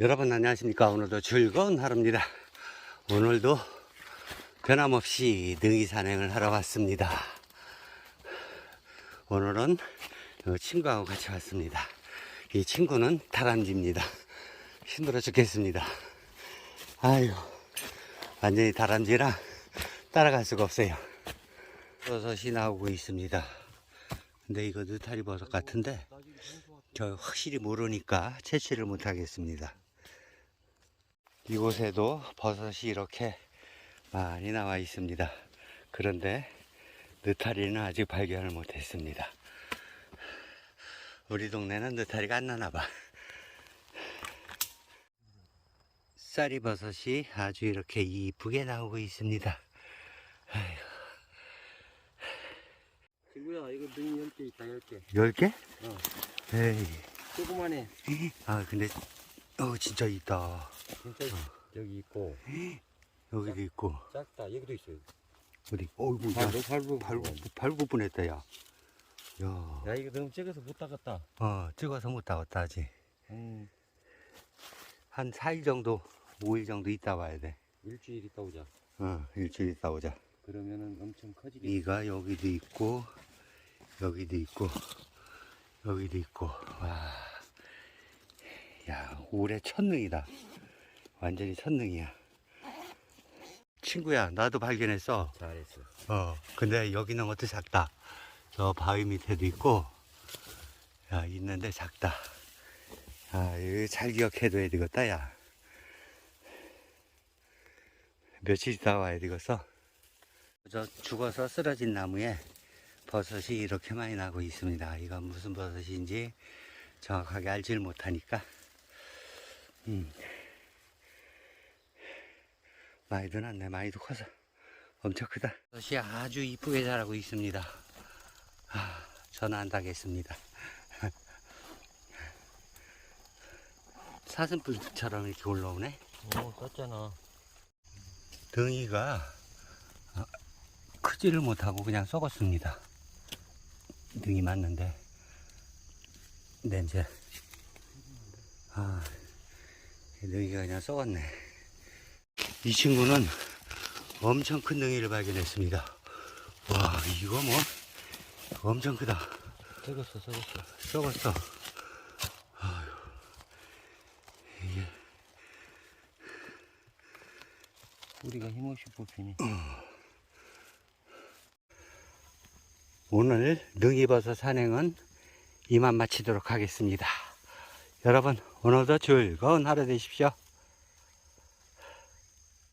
여러분 안녕하십니까? 오늘도 즐거운 하루입니다. 오늘도 변함없이 능이 산행을 하러 왔습니다. 오늘은 어, 친구하고 같이 왔습니다. 이 친구는 다람쥐입니다. 힘들어 죽겠습니다. 아유 완전히 다람쥐라 따라갈 수가 없어요. 버섯이 나오고 있습니다. 근데 이거 느타리 버섯 같은데 저 확실히 모르니까 채취를 못 하겠습니다. 이곳에도 버섯이 이렇게 많이 나와 있습니다. 그런데 느타리는 아직 발견을 못 했습니다. 우리 동네는 느타리가 안 나나 봐. 쌀이 버섯이 아주 이렇게 이쁘게 나오고 있습니다. 친구야 이거 능 10개 있다 10개 10개? 어. 에이. 조그만해 아, 근데, 어, 진짜 있다. 진짜 여기 있고 여기도 있고, 작다 여기도 있어요 어디, 어이구, 야, 발부 발부 발부, 발부 뻔했다, 야. 야, 야 이거 너무 작아서 못 따갔다 어, 찍어서 못 아직. 음 한 4일 정도, 5일 정도 있다 와야 돼. 일주일 있다 오자 어, 일주일 있다 오자. 그러면은 엄청 커지겠다 이가 여기도 있고, 여기도 있고, 여기도 있고, 와. 야, 올해 첫능이다. 완전히 첫능이야. 친구야, 나도 발견했어. 잘했어 어, 근데 여기는 어떻게 작다. 저 바위 밑에도 있고, 야, 있는데 작다. 아, 이거 잘 기억해둬야 되겠다, 야. 며칠 있다 와야 되겠어. 저 죽어서 쓰러진 나무에 버섯이 이렇게 많이 나고 있습니다. 이건 무슨 버섯인지 정확하게 알지를 못하니까. 음. 많이도 났네, 많이도 커서. 엄청 크다. 버섯이 아주 이쁘게 자라고 있습니다. 아, 저는 안 타겠습니다. 사슴뿔처럼 이렇게 올라오네. 어 떴잖아 등이가 아, 크지를 못하고 그냥 썩었습니다. 등이 맞는데 냄새. 아, 이 등이가 그냥 썩었네. 이 친구는 엄청 큰 등이를 발견했습니다. 와, 이거 뭐 엄청 크다. 썩었어 썩었어 썩었어. 아유, 이게 뿌리가 힘없이 뽑히네 오늘 능이버섯 산행은 이만 마치도록 하겠습니다. 여러분, 오늘도 즐거운 하루 되십시오.